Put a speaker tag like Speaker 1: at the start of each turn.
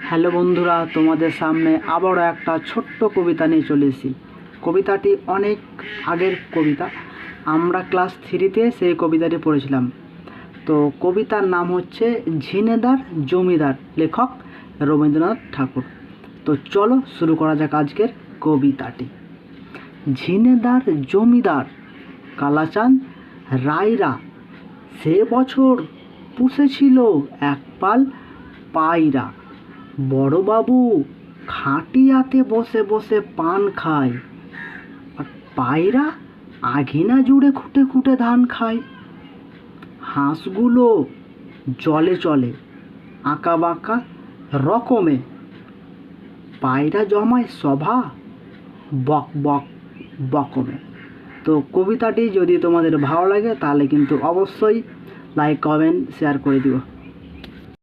Speaker 1: Hello বন্ধুরা, তোমাদের সামনে আবারও একটা ছোট্ট কবিতা নিয়ে চলে এসেছি। কবিতাটি অনেক আগের কবিতা। আমরা ক্লাস থ্রিতে সেই কবিতাটি পড়েছিলাম। তো কবিতার নাম হচ্ছে ঝিনেদার জমিদার, লেখক রবীন্দ্রনাথ ঠাকুর। তো চলো শুরু করা যাক আজকের কবিতাটি। ঝিনেদার জমিদার, কালাচাঁদ রায়রা, সে বছর পুষেছিল এক পাল পায়রা। বড়বাবু খাটিয়াতে বসে বসে পান খায়। আর পায়রা আঘিনা জুড়ে খুঁটে খুঁটে ধান খায়। হাঁসগুলো জলে চলে, আঁকা বাঁকা রকমে। পায়রা জমায় সভা বক বক বকমে। তো কবিতাটি যদি তোমাদের ভালো লাগে, তাহলে কিন্তু অবশ্যই লাইক কমেন্ট শেয়ার করে দিও।